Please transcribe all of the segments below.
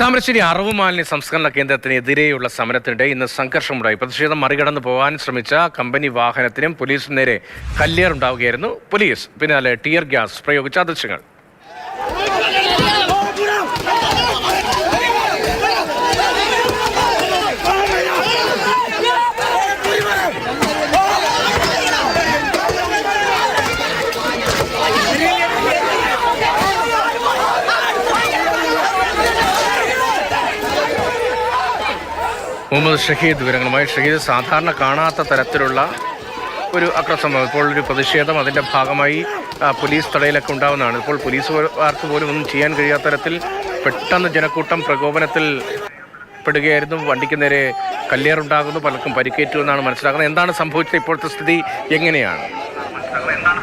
താമരശ്ശേരി അറവ് മാലിന്യ സംസ്കരണ കേന്ദ്രത്തിനെതിരെയുള്ള സമരത്തിനിടെ ഇന്ന് സംഘർഷമുണ്ടായി. പ്രതിഷേധം മറികടന്ന് പോകാൻ ശ്രമിച്ച കമ്പനി വാഹനത്തിനും പോലീസിന് നേരെ കല്ലേറുണ്ടാവുകയായിരുന്നു. പോലീസ് പിന്നാലെ ടിയർ ഗ്യാസ് പ്രയോഗിച്ച ദൃശ്യങ്ങൾ. മുഹമ്മദ് ഷഹീദ് വിവരങ്ങളുമായി. ഷഹീദ് സാധാരണ കാണാത്ത തരത്തിലുള്ള ഒരു അക്രസംഭവം ഇപ്പോൾ ഒരു പ്രതിഷേധം അതിന്റെ ഭാഗമായി പോലീസ് തടയിലൊക്കെ ഉണ്ടാവുന്നതാണ്. ഇപ്പോൾ പോലീസ് പോലീസുകാർക്ക് പോലും ഒന്നും ചെയ്യാൻ കഴിയാത്ത തരത്തിൽ പെട്ടെന്ന് ജനക്കൂട്ടം പ്രകോപനത്തിൽ പെടുകയായിരുന്നു. വണ്ടിക്ക് നേരെ കല്ലേറുണ്ടാകുന്നു പലർക്കും പരിക്കേറ്റു എന്നാണ് മനസ്സിലാക്കുന്നത്. എന്താണ് സംഭവിച്ചത്? ഇപ്പോഴത്തെ സ്ഥിതി എങ്ങനെയാണ്? ആ,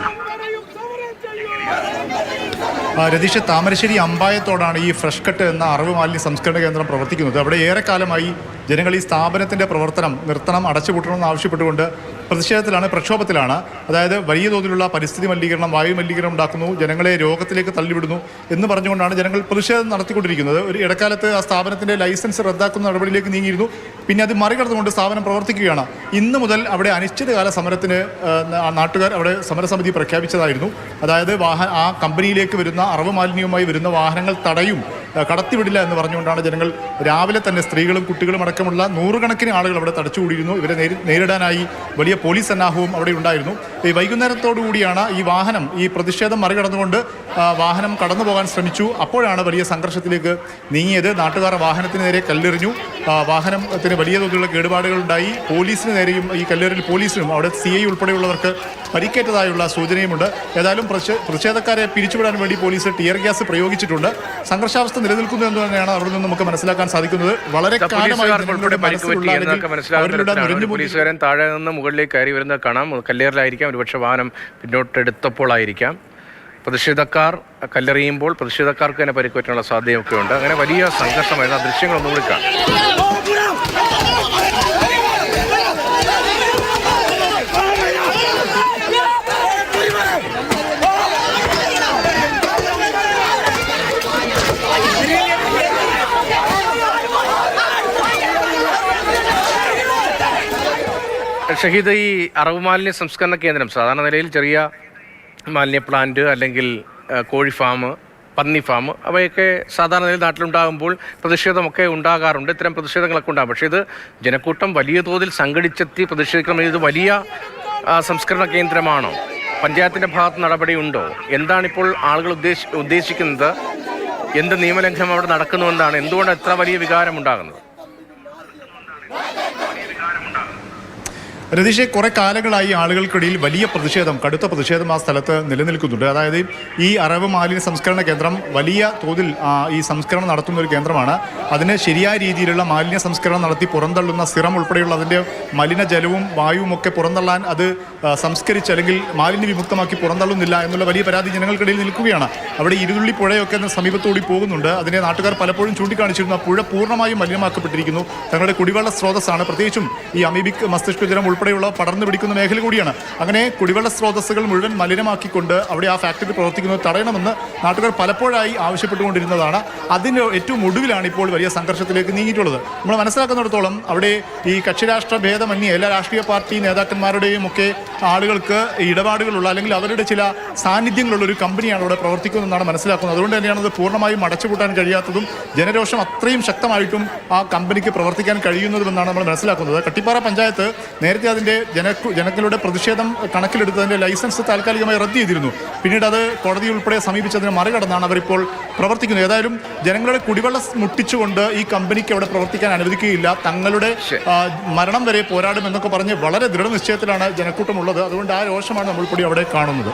രതീഷ് താമരശ്ശേരി അമ്പായത്തോടാണ് ഈ ഫ്രഷ് കട്ട് എന്ന അറിവ് മാലിന്യ സംസ്കരണ കേന്ദ്രം പ്രവർത്തിക്കുന്നത്. അവിടെ ഏറെക്കാലമായി ജനങ്ങൾ ഈ സ്ഥാപനത്തിന്റെ പ്രവർത്തനം നിർത്തണം അടച്ചുപൂട്ടണമെന്ന് ആവശ്യപ്പെട്ടുകൊണ്ട് പ്രതിഷേധത്തിലാണ് പ്രക്ഷോഭത്തിലാണ്. അതായത് വലിയ തോതിലുള്ള പരിസ്ഥിതി മലിനീകരണം വായു മലിനീകരണം ഉണ്ടാക്കുന്നു ജനങ്ങളെ രോഗത്തിലേക്ക് തള്ളിവിടുന്നു എന്ന് പറഞ്ഞുകൊണ്ടാണ് ജനങ്ങൾ പ്രതിഷേധം നടത്തിക്കൊണ്ടിരിക്കുന്നത്. ഒരു ഇടക്കാലത്ത് ആ സ്ഥാപനത്തിന്റെ ലൈസൻസ് റദ്ദാക്കുന്ന നടപടിയിലേക്ക് നീങ്ങിയിരുന്നു. പിന്നെ അത് മറികടന്നുകൊണ്ട് സ്ഥാപനം പ്രവർത്തിക്കുകയാണ്. ഇന്ന് മുതൽ അവിടെ അനിശ്ചിതകാല സമരത്തിന് നാട്ടുകാർ അവിടെ സമരസമിതി പ്രഖ്യാപിച്ചതായിരുന്നു. അതായത് വാഹ ആ കമ്പനിയിലേക്ക് വരുന്ന അറവ് മാലിന്യവുമായി വരുന്ന വാഹനങ്ങൾ തടയും കടത്തിവിടില്ല എന്ന് പറഞ്ഞുകൊണ്ടാണ് ജനങ്ങൾ രാവിലെ തന്നെ സ്ത്രീകളും കുട്ടികളും അടക്കമുള്ള നൂറുകണക്കിന് ആളുകൾ അവിടെ തടച്ചുകൂടിയിരുന്നു. ഇവരെ നേരിടാനായി വലിയ പോലീസ് സന്നാഹവും അവിടെ ഉണ്ടായിരുന്നു. ഈ വൈകുന്നേരത്തോടു കൂടിയാണ് ഈ വാഹനം ഈ പ്രതിഷേധം മറികടന്നുകൊണ്ട് വാഹനം കടന്നു പോകാൻ ശ്രമിച്ചു. അപ്പോഴാണ് വലിയ സംഘർഷത്തിലേക്ക് നീങ്ങിയത്. നാട്ടുകാർ വാഹനത്തിന് നേരെ കല്ലെറിഞ്ഞു. ആ, വാഹനത്തിന് വലിയ തോതിലുള്ള കേടുപാടുകൾ ഉണ്ടായി. പോലീസിന് നേരെയും ഈ കല്ലേറിൽ പോലീസിനും അവിടെ സി ഐ ഉൾപ്പെടെയുള്ളവർക്ക് പരിക്കേറ്റതായുള്ള സൂചനയുമുണ്ട്. ഏതായാലും പ്രതിഷേ- പ്രതിഷേധക്കാരെ പിരിച്ചുവിടാൻ വേണ്ടി പോലീസ് ടിയർ ഗ്യാസ് പ്രയോഗിച്ചിട്ടുണ്ട്. സംഘർഷാവസ്ഥ നിലനിൽക്കുന്നു എന്ന് തന്നെയാണ് അവിടെ നിന്ന് നമുക്ക് മനസ്സിലാക്കാൻ സാധിക്കുന്നത്. വളരെ പോലീസുകാരൻ താഴെ നിന്ന് മുകളിലേക്ക് കയറി വരുന്നത് കാണാം. കല്ലേറിലായിരിക്കാം. ഒരുപക്ഷെ വാഹനം പിന്നോട്ടെടുത്തപ്പോഴായിരിക്കാം പ്രതിഷേധക്കാർ കല്ലെറിയുമ്പോൾ പ്രതിഷേധക്കാർക്ക് തന്നെ പരിക്കുപറ്റാനുള്ള സാധ്യതയൊക്കെ ഉണ്ട് അങ്ങനെ വലിയ സംഘർഷമായിരുന്നു. ആ ദൃശ്യങ്ങൾ ഒന്നുകൂടി കാണാം. ഷഹീദ് ഈ അറവ് മാലിന്യ സംസ്കരണ കേന്ദ്രം സാധാരണ നിലയിൽ ചെറിയ മാലിന്യ പ്ലാന്റ് അല്ലെങ്കിൽ കോഴി ഫാം പന്നി ഫാം അവയൊക്കെ സാധാരണ നിലയിൽ നാട്ടിലുണ്ടാകുമ്പോൾ പ്രതിഷേധമൊക്കെ ഉണ്ടാകാറുണ്ട്. ഇത്തരം പ്രതിഷേധങ്ങളൊക്കെ ഉണ്ടാകും. പക്ഷേ ഇത് ജനക്കൂട്ടം വലിയ തോതിൽ സംഘടിച്ചെത്തി പ്രതിഷേധിക്കണം ഇത് വലിയ സംസ്കരണ കേന്ദ്രമാണോ? പഞ്ചായത്തിന്റെ ഭാഗത്ത് നടപടിയുണ്ടോ? എന്താണിപ്പോൾ ആളുകൾ ഉദ്ദേശി ഉദ്ദേശിക്കുന്നത്? എന്ത് നിയമലംഘനം അവിടെ നടക്കുന്നുവെന്നാണ്? എന്തുകൊണ്ട് എത്ര വലിയ വികാരം ഉണ്ടാകുന്നത്? രതീഷെ കുറെ കാലങ്ങളായി ആളുകൾക്കിടയിൽ വലിയ പ്രതിഷേധം കടുത്ത പ്രതിഷേധം ആ സ്ഥലത്ത് നിലനിൽക്കുന്നുണ്ട്. അതായത് ഈ അറവ് മാലിന്യ സംസ്കരണ കേന്ദ്രം വലിയ തോതിൽ ഈ സംസ്കരണം നടത്തുന്ന ഒരു കേന്ദ്രമാണ്. അതിന് ശരിയായ രീതിയിലുള്ള മാലിന്യ സംസ്കരണം നടത്തി പുറന്തള്ളുന്ന സിറം ഉൾപ്പെടെയുള്ള അതിന്റെ മലിനജലവും വായുവും ഒക്കെ പുറന്തള്ളാൻ അത് സംസ്കരിച്ച് അല്ലെങ്കിൽ മാലിന്യ വിമുക്തമാക്കി പുറന്തള്ളുന്നില്ല എന്നുള്ള വലിയ പരാതി ജനങ്ങൾക്കിടയിൽ നിൽക്കുകയാണ്. അവിടെ ഇരുതുള്ളി പുഴയൊക്കെ സമീപത്തോടി പോകുന്നുണ്ട്. അതിനെ നാട്ടുകാർ പലപ്പോഴും ചൂണ്ടിക്കാണിച്ചിരുന്നു. പുഴ പൂർണമായും മലിനമാക്കപ്പെട്ടിരിക്കുന്നു. തങ്ങളുടെ കുടിവെള്ള സ്രോതസ്സാണ്. പ്രത്യേകിച്ചും ഈ അമീബിക് മസ്തിഷ്കജലം ജ്വരം ഉൾപ്പെടെയുള്ള പടർന്നു പിടിക്കുന്ന മേഖല കൂടിയാണ്. അങ്ങനെ കുടിവെള്ള സ്രോതസ്സുകൾ മുഴുവൻ മലിനമാക്കിക്കൊണ്ട് അവിടെ ആ ഫാക്ടറി പ്രവർത്തിക്കുന്നത് തടയണമെന്ന് നാട്ടുകാർ പലപ്പോഴായി ആവശ്യപ്പെട്ടുകൊണ്ടിരുന്നതാണ്. അതിന്റെ ഏറ്റവും ഒടുവിലാണ് ഇപ്പോൾ വലിയ സംഘർഷത്തിലേക്ക് നീങ്ങിയിട്ടുള്ളത്. നമ്മൾ മനസ്സിലാക്കുന്നിടത്തോളം അവിടെ ഈ കക്ഷിരാഷ്ട്ര ഭേദമന്യേ എല്ലാ രാഷ്ട്രീയ പാർട്ടി നേതാക്കന്മാരുടെയും ഒക്കെ ആളുകൾക്ക് ഇടപാടുകളുള്ള അല്ലെങ്കിൽ അവരുടെ ചില സാന്നിധ്യങ്ങളുള്ള ഒരു കമ്പനിയാണ് അവിടെ പ്രവർത്തിക്കുന്നതെന്നാണ് മനസ്സിലാക്കുന്നത്. അതുകൊണ്ട് തന്നെയാണ് അത് പൂർണമായും അടച്ചുപൂട്ടാൻ കഴിയാത്തതും ജനരോഷം അത്രയും ശക്തമായിട്ടും ആ കമ്പനിക്ക് പ്രവർത്തിക്കാൻ കഴിയുന്നതുമെന്നാണ് നമ്മൾ മനസ്സിലാക്കുന്നത്. കട്ടിപ്പാറ പഞ്ചായത്ത് നേരത്തെ അതിന്റെ ജന ജനങ്ങളുടെ പ്രതിഷേധം കണക്കിലെടുത്ത് അതിന്റെ ലൈസൻസ് താൽക്കാലികമായി റദ്ദ് ചെയ്തിരുന്നു. പിന്നീട് അത് കോടതി ഉൾപ്പെടെ സമീപിച്ചതിനെ മറികടന്നാണ് അവരിപ്പോൾ പ്രവർത്തിക്കുന്നത്. ഏതായാലും ജനങ്ങളുടെ കുടിവെള്ളം മുട്ടിച്ചുകൊണ്ട് ഈ കമ്പനിക്ക് അവിടെ പ്രവർത്തിക്കാൻ അനുവദിക്കുകയില്ല. തങ്ങളുടെ മരണം വരെ പോരാടുമെന്നൊക്കെ പറഞ്ഞ് വളരെ ദൃഢനിശ്ചയത്തിലാണ് ജനക്കൂട്ടമുള്ളത്. അതുകൊണ്ട് ആ രോഷമാണ് നമ്മൾ കൂടി അവിടെ കാണുന്നത്.